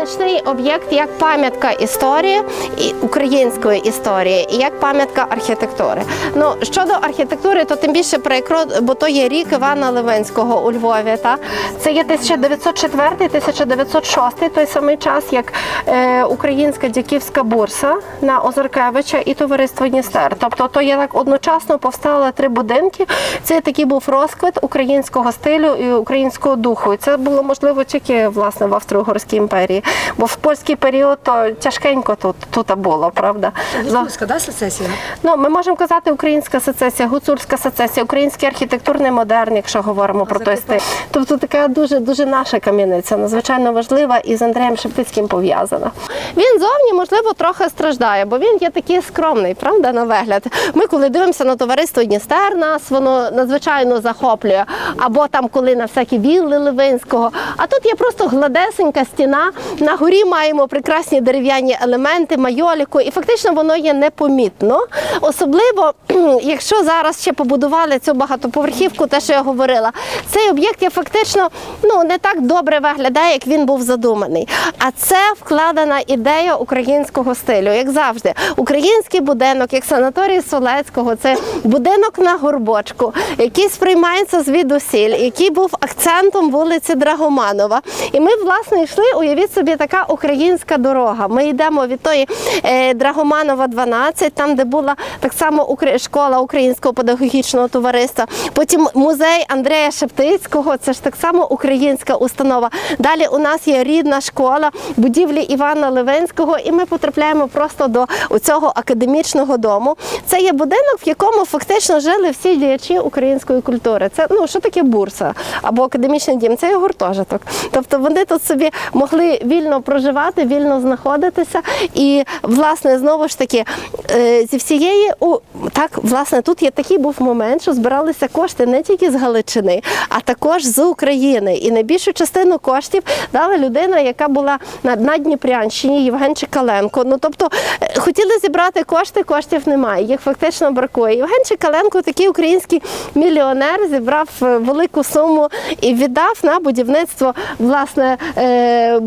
визначний об'єкт як пам'ятка історії і української історії, і як пам'ятка архітектури. Ну щодо архітектури, то тим більше прикро, бо то є рік Івана Левинського у Львові. Та це є 1904-1906, той самий час, як е, Українська дяківська бурса на Озеркевича і товариство Дністер. Тобто, то є так одночасно повстали три будинки. Це такий був розквіт українського стилю і українського духу. Це було можливо тільки власне в Австро-Угорській імперії. Бо в польський період то тяжкенько тут, тут було, правда. Гуцульська, да, сецесія? Ну, ми можемо казати українська сецесія, гуцульська сецесія, український архітектурний модерн, якщо говоримо про той стиль. Тобто така дуже дуже наша кам'яниця, надзвичайно важлива і з Андреєм Шептицьким пов'язана. Він зовні, можливо, трохи страждає, бо він є такий скромний, правда, на вигляд. Ми, коли дивимося на товариство Дністер, нас воно надзвичайно захоплює. Або там, коли на всякі вілли Левинського. А тут є просто гладесенька стіна. На горі маємо прекрасні дерев'яні елементи, майоліку, і фактично воно є непомітно. Особливо, якщо зараз ще побудували цю багатоповерхівку, те, що я говорила, цей об'єкт є фактично ну не так добре виглядає, як він був задуманий. А це вкладена ідея українського стилю, як завжди. Український будинок, як санаторій Солецького, це будинок на горбочку, який сприймається звідусіль, який був акцентом вулиці Драгоманова. І ми, власне, йшли, уявіть собі, така українська дорога. Ми йдемо від тої е, Драгоманова 12, там, де була так само школа Українського педагогічного товариства. Потім музей Андрея Шептицького, це ж так само українська установа. Далі у нас є рідна школа, будівлі Івана Левинського, і ми потрапляємо просто до цього академічного дому. Це є будинок, в якому фактично жили всі діячі української культури. Це ну що таке бурса або академічний дім? Це є гуртожиток. Тобто вони тут собі могли проживати, вільно знаходитися. І власне знову ж таки е, зі всієї у так, власне, тут є такий був момент, що збиралися кошти не тільки з Галичини, а також з України. І найбільшу частину коштів дала людина, яка була на, Дніпрянщині, Євген Чекаленко. Ну тобто е, хотіли зібрати кошти, коштів немає. Їх фактично бракує. Євген Чекаленко, такий український мільйонер, зібрав е, велику суму і віддав на будівництво власне е,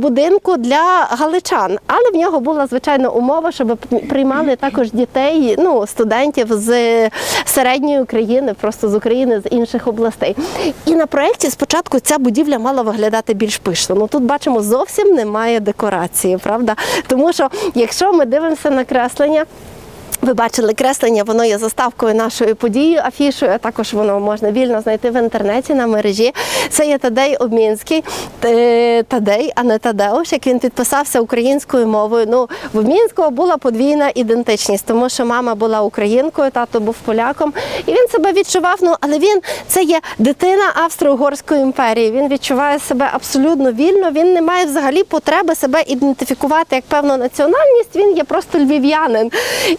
будинку для галичан. Але в нього була звичайно умова, щоб приймали також дітей, ну студентів з середньої України, просто з України, з інших областей. І на проєкті спочатку ця будівля мала виглядати більш пишно. Ну тут бачимо, зовсім немає декорації, правда? Тому що якщо ми дивимося на креслення. Ви бачили креслення, воно є заставкою нашої події, афішою. а Також воно можна вільно знайти в інтернеті на мережі. Це є Тадей Обмінський, Тадей, а не Тадеуш, як він підписався українською мовою. Ну в Обмінського була подвійна ідентичність, тому що мама була українкою, тато був поляком, і він себе відчував. Ну але він це є дитина Австро-Угорської імперії. Він відчуває себе абсолютно вільно. Він не має взагалі потреби себе ідентифікувати як певну національність. Він є просто львів'янин.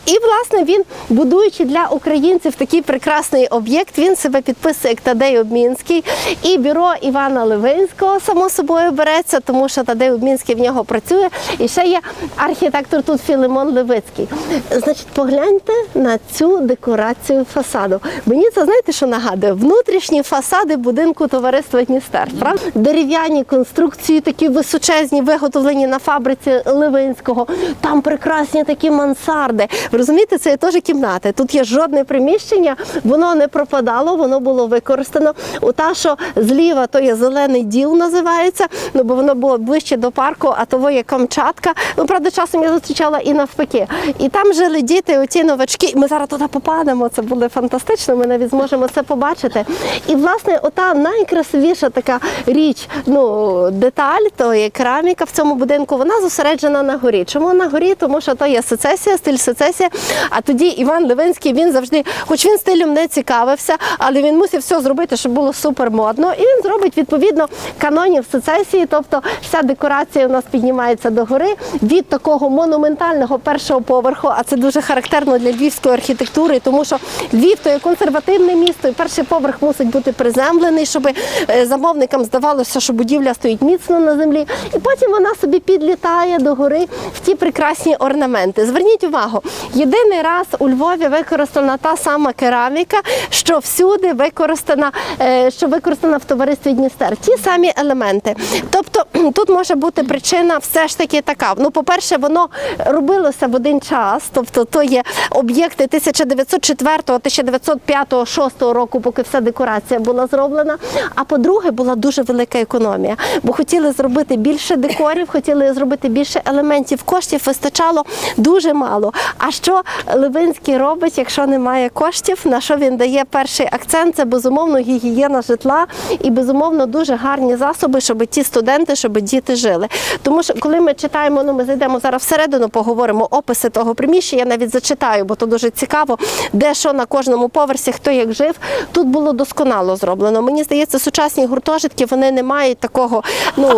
І власне він, будуючи для українців такий прекрасний об'єкт, він себе підписує як Тадей Обмінський. І бюро Івана Левинського само собою береться, тому що Тадей Обмінський в нього працює. І ще є архітектор тут Філимон Левицький. Значить, погляньте на цю декорацію фасаду. Мені це знаєте, що нагадує? Внутрішні фасади будинку товариства Дністер. Правда? Дерев'яні конструкції, такі височезні, виготовлені на фабриці Левинського. Там прекрасні такі мансарди. Розумієте, це є теж кімнати. Тут є жодне приміщення, воно не пропадало, воно було використано. У та, що зліва, то є зелений діл, називається. Ну бо воно було ближче до парку, а того є Камчатка. Ну правда, часом я зустрічала і навпаки. І там жили діти, оті новачки. Ми зараз туди попадемо. Це буде фантастично. Ми навіть зможемо це побачити. І власне, ота найкрасивіша така річ, ну деталь, то є кераміка в цьому будинку. Вона зосереджена на горі. Чому на горі? Тому що то є сецесія, стиль сецесія. А тоді Іван Левинський він завжди, хоч він стилем не цікавився, але він мусив все зробити, щоб було супер модно. І він зробить відповідно канонів сецесії. Тобто вся декорація у нас піднімається до гори від такого монументального першого поверху. А це дуже характерно для львівської архітектури, тому що Львів то є консервативне місто, і перший поверх мусить бути приземлений, щоб е, замовникам здавалося, що будівля стоїть міцно на землі. І потім вона собі підлітає до гори в ті прекрасні орнаменти. Зверніть увагу, єдине єдиний раз у Львові використана та сама кераміка, що всюди використана, е, що використана в товаристві Дністер. Ті самі елементи. Тобто тут може бути причина все ж таки така. Ну, по-перше, воно робилося в один час, тобто то є об'єкти 1904, 1905, 2006 року, поки вся декорація була зроблена. А по-друге, була дуже велика економія, бо хотіли зробити більше декорів, хотіли зробити більше елементів. Коштів вистачало дуже мало. А що Левинський робить, якщо немає коштів? На що він дає перший акцент? Це безумовно гігієна житла і безумовно дуже гарні засоби, щоб ті студенти, щоб діти жили. Тому що коли ми читаємо, ну ми зайдемо зараз всередину, поговоримо описи того приміщення. Я навіть зачитаю, бо то дуже цікаво, де що на кожному поверсі, хто як жив. Тут було досконало зроблено. Мені здається, сучасні гуртожитки вони не мають такого ну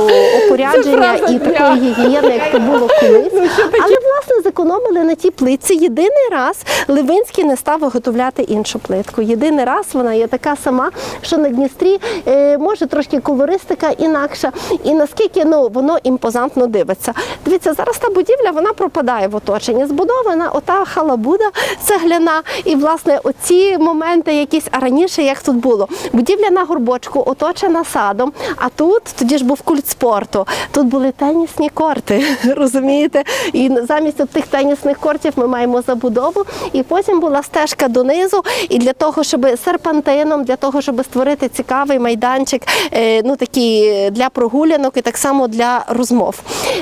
опорядження і такої гігієни, як то було колись. Але власне зекономили на тій плитці. Єдиний раз Левинський не став виготовляти іншу плитку. Єдиний раз вона є така сама, що на Дністрі е, може трошки колористика інакша, і наскільки ну воно імпозантно дивиться. Дивіться, зараз та будівля вона пропадає в оточенні. Збудована ота халабуда цегляна, і власне оці моменти якісь а раніше як тут було. Будівля на горбочку оточена садом. А тут тоді ж був культ спорту. Тут були тенісні корти, розумієте? І замість тих тенісних кортів ми маємо забудову. І потім була стежка донизу. І для того, щоб серпантином, для того, щоб створити цікавий майданчик, е, ну такий для прогулянок і так само для розмов.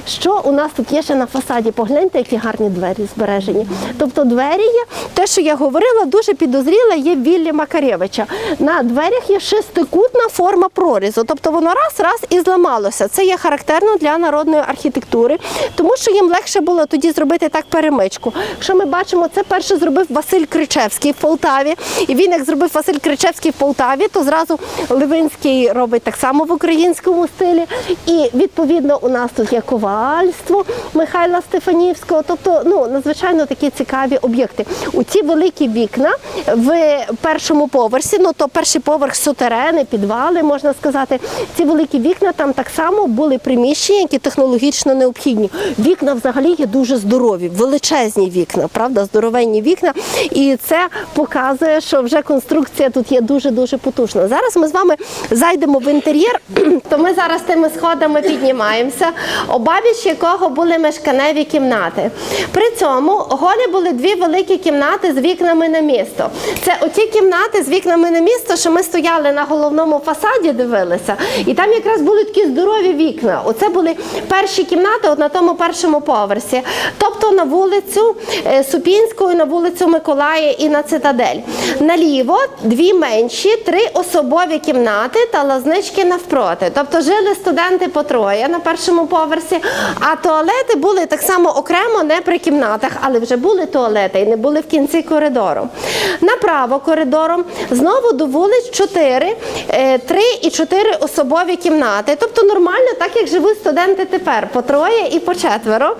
Що у нас тут є ще на фасаді? Погляньте, які гарні двері збережені. Тобто двері є, те, що я говорила, дуже підозріле, є Віллі Макаревича. На дверях є шестикутна форма прорізу. Тобто воно раз, раз і зламалося. Це є характерно для народної архітектури, тому що їм легше було тоді зробити так перемичку. Що ми бачимо, це перше зробив Василь Кричевський в Полтаві. І він, як зробив Василь Кричевський в Полтаві, то зразу Левинський робить так само в українському стилі. І відповідно у нас тут є ковальство Михайла Стефанівського. Тобто, ну надзвичайно такі цікаві об'єкти. У ці великі вікна в першому поверсі, ну то перший поверх сутерени, підвали, можна сказати. Ці великі вікна там так само були приміщення, які технологічно необхідні. Вікна взагалі є дуже здорові, величезні вікна, правда, здоровенні вікна. І це показує, що вже конструкція тут є дуже дуже потужна. Зараз ми з вами зайдемо в інтер'єр, то ми зараз тими сходами піднімаємося, обабіч якого були мешканеві кімнати. При цьому голі були дві великі кімнати з вікнами на місто. Це оті кімнати з вікнами на місто, що ми стояли на головному фасаді, дивилися, і там якраз були такі здорові вікна. Оце були перші кімнати от на тому першому поверсі. Тобто на вулицю Супінську, і на вулицю Миколая і на цитадель. Наліво дві менші, три особові кімнати та лазнички навпроти. Тобто жили студенти по троє на першому поверсі, а туалети були так само окремо, не при кімнатах, але вже були туалети і не були в кінці коридору. Направо коридором знову до вулиць чотири, е, три і чотири особові кімнати. Тобто нормально, так як живуть студенти тепер, по троє і по четверо.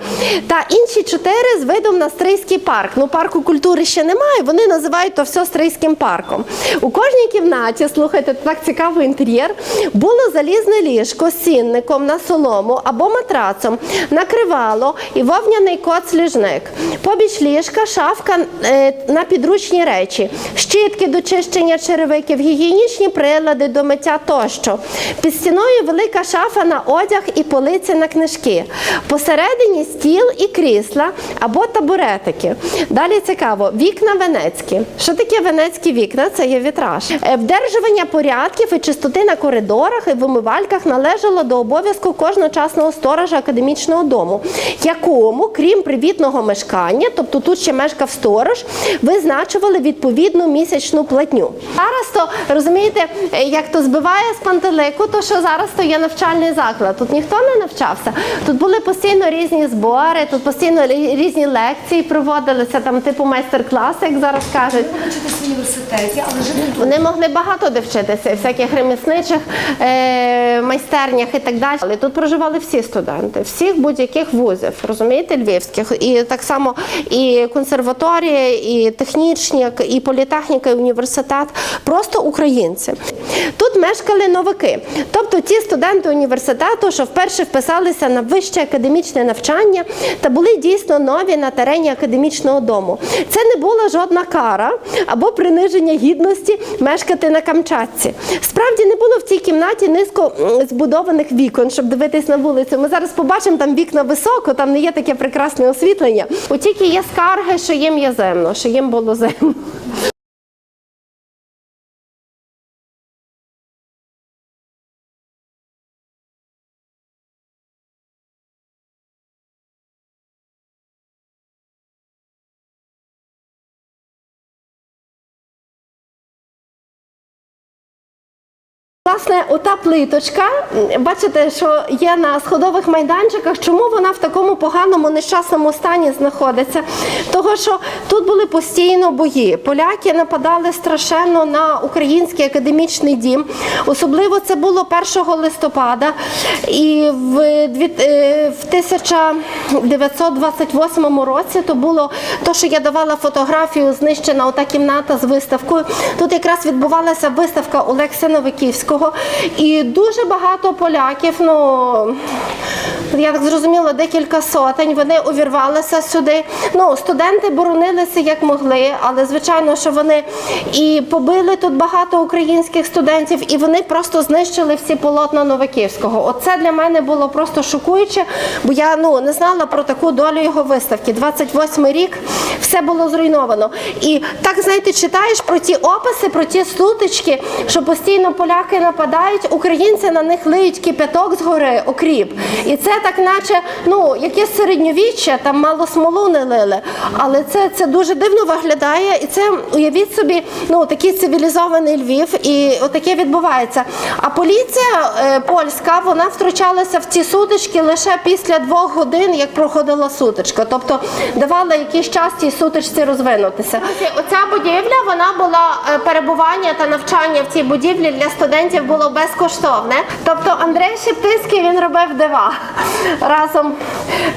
Та інші чотири з видом на Стрийський парк. Ну, парку культури ще немає, вони називають то все Стрийським парком. У кожній кімнаті, слухайте, так цікавий інтер'єр, було залізне ліжко з сінником на солому або матрацом, накривало і вовняний кот-сліжник. Побіч ліжка, шафка е, на підручні речі, щітки до чищення черевиків, гігієнічні прилади до миття тощо. Під стіною велика шафа на одяг і полиці на книжки. Посередині стіл і крісла або табуретики. Далі цікаво, вікна венецькі. Що таке венецькі вікна? Це є вітраж. Е, Вдержування порядків і чистоти на коридорах і в умивальках належало до обов'язку кожного частного сторожа академічного дому, якому, крім привітного мешкання, тобто тут ще мешкав сторож, визначували відповідну місячну платню. Зараз то розумієте, е, як то збиває з пантелику, то що зараз то є навчальний заклад. Тут ніхто не навчався. Тут були постійно різні збори, тут постійно різні лекції проводилися, там типу майстер-класи, як зараз кажуть. Вчитися в університеті, але жити Вони могли багато де вчитися, всяких ремісничих е, майстернях і так далі. Але тут проживали всі студенти, всіх будь-яких вузів, розумієте, львівських. І так само і консерваторія, і технічні, і політехніка, і університет. Просто українці. Тут мешкали новики, тобто ті студенти університету, що вперше вписалися на вище академічне навчання та були дійсно нові на терені академічного дому. Це не була жодна кара або приниження гідності мешкати на Камчатці. Справді не було в цій кімнаті низько збудованих вікон, щоб дивитись на вулицю. Ми зараз побачимо там вікна високо, там не є таке прекрасне освітлення. У тільки є скарги, що їм є земно, що їм було земно. Власне, ота плиточка, бачите, що є на сходових майданчиках. Чому вона в такому поганому нещасному стані знаходиться? Того, що тут були постійно бої. Поляки нападали страшенно на український академічний дім. Особливо це було 1 листопада. І в дві- е, в 1928 році то було то, що я давала фотографію, знищена ота кімната з виставкою. Тут якраз відбувалася виставка Олекса Новиківського. І дуже багато поляків, ну я так зрозуміла, декілька сотень. Вони увірвалися сюди. Ну, студенти боронилися як могли, але звичайно, що вони і побили тут багато українських студентів, і вони просто знищили всі полотна Новиківського. Оце для мене було просто шокуюче, бо я ну не знала про таку долю його виставки. 28 рік все було зруйновано. І так знаєте, читаєш про ті описи, про ті сутички, що постійно поляки нападають, українці на них лиють кипяток з гори, окріп. І це так, наче ну якесь середньовіччя, там мало смолу не лили. Але це, це дуже дивно виглядає, і це уявіть собі, ну такий цивілізований Львів, і отаке відбувається. А поліція е, польська вона втручалася в ці сутички лише після двох годин, як проходила сутичка. Тобто давала якийсь час цій сутичці розвинутися. Оця будівля вона була е, перебування та навчання в цій будівлі для студентів було безкоштовне. Тобто Андрей Шептицький він робив дива разом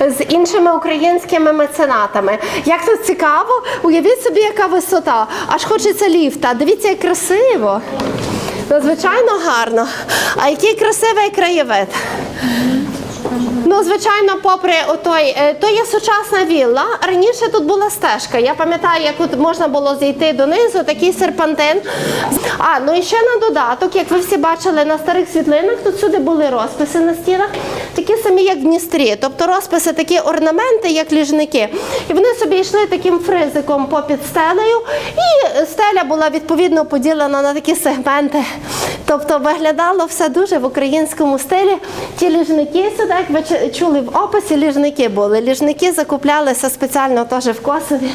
з іншими українськими меценатами. Як тут цікаво, уявіть собі, яка висота. Аж хочеться ліфта. Дивіться, як красиво. Надзвичайно гарно. А який красивий краєвид. Ну, звичайно, попри отой, е, то є сучасна вілла. Раніше тут була стежка. Я пам'ятаю, як тут можна було зійти донизу, такий серпантин. А, ну і ще на додаток, як ви всі бачили на старих світлинах, тут сюди були розписи на стінах, такі самі, як в Дністрі. Тобто розписи, такі орнаменти, як ліжники. І вони собі йшли таким фризиком попід стелею, і стеля була відповідно поділена на такі сегменти. Тобто виглядало все дуже в українському стилі. Ті ліжники сюди, як ви чули в описі, ліжники були. Ліжники закуплялися спеціально теж в Косові.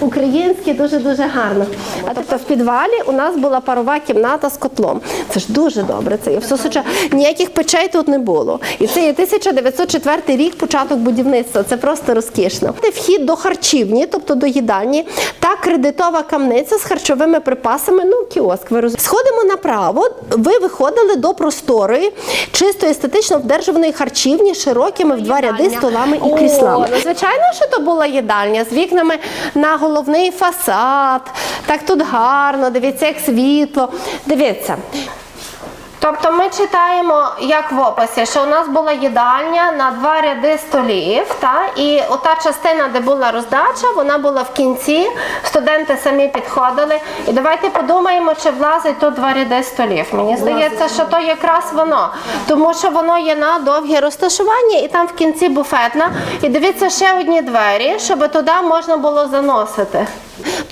Українські, дуже-дуже гарно. А тобто в підвалі у нас була парова кімната з котлом. Це ж дуже добре. Це є все суча. Ніяких печей тут не було. І це є 1904 рік, початок будівництва. Це просто розкішно. Вхід до харчівні, тобто до їдальні, та кредитова камниця з харчовими припасами. Ну, кіоск. Ви розумієте. Сходимо направо. Ви виходили до просторої, чисто естетично вдержуваної харчівні, широкими в два ряди столами і кріслами. ну, звичайно, що то була їдальня з вікнами на головний фасад. Так тут гарно, дивіться, як світло. Дивіться. Тобто ми читаємо, як в описі, що у нас була їдальня на два ряди столів, та? і ота частина, де була роздача, вона була в кінці, студенти самі підходили. І давайте подумаємо, чи влазить тут два ряди столів. Мені здається, що то якраз воно, тому що воно є на довгі розташування, і там в кінці буфетна. І дивіться ще одні двері, щоб туди можна було заносити.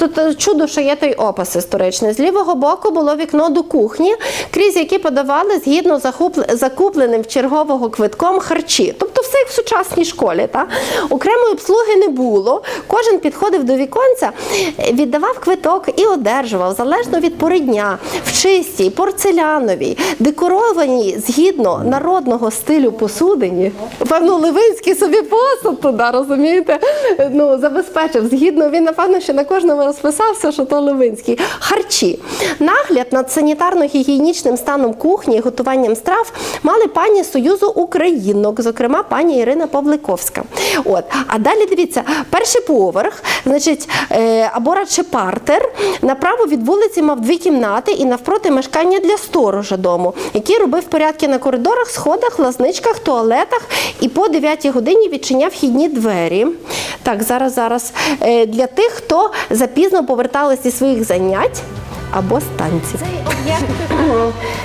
Тут е, чудо, що є той опис історичний. З лівого боку було вікно до кухні, крізь які подавали згідно закупленим чергового квитком харчі. Тобто все як в сучасній школі. Та? Окремої обслуги не було. Кожен підходив до віконця, е, віддавав квиток і одержував, залежно від пори дня, в чистій, порцеляновій, декорованій згідно народного стилю посудині. Певно, Левинський собі посуд туди, розумієте? Ну, забезпечив. Згідно, він, напевно, що на кожному розписався, що то Левинський. Харчі. Нагляд над санітарно-гігієнічним станом кухні і готуванням страв мали пані Союзу Українок, зокрема пані. Ірина Павликовська. От. А далі дивіться, перший поверх, значить, е, або радше партер, направо від вулиці мав дві кімнати і навпроти мешкання для сторожа дому, який робив порядки на коридорах, сходах, лазничках, туалетах і по 9 годині відчиняв вхідні двері. Так, зараз, зараз. Е, Для тих, хто запізно поверталися зі своїх занять або станцій.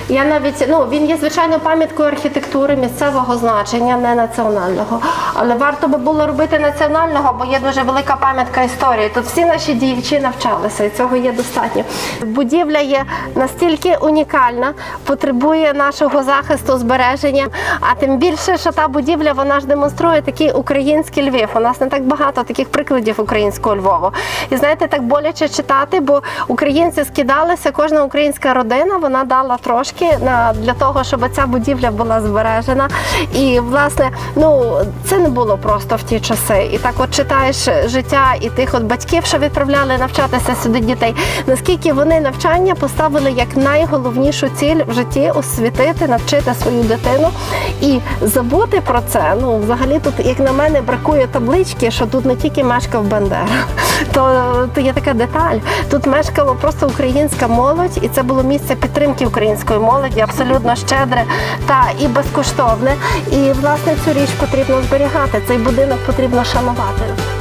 Я навіть ну він є звичайно пам'яткою архітектури місцевого значення, не національного. Але варто би було робити національного, бо є дуже велика пам'ятка історії. Тут всі наші діячі навчалися, і цього є достатньо. Будівля є настільки унікальна, потребує нашого захисту, збереження. А тим більше, що та будівля вона ж демонструє такий український Львів. У нас не так багато таких прикладів українського Львова. І знаєте, так боляче читати, бо українці скидалися, кожна українська родина вона дала трошки на для того, щоб ця будівля була збережена. І власне, ну це не було просто в ті часи. І так, от читаєш життя і тих от батьків, що відправляли навчатися сюди дітей. Наскільки вони навчання поставили як найголовнішу ціль в житті освітити, навчити свою дитину і забути про це. Ну, взагалі, тут, як на мене, бракує таблички, що тут не тільки мешкав Бандера, то, то є така деталь. Тут мешкала просто українська молодь, і це було місце підтримки української молоді, абсолютно щедре та і безкоштовне. І власне цю річ потрібно зберігати. Цей будинок потрібно шанувати.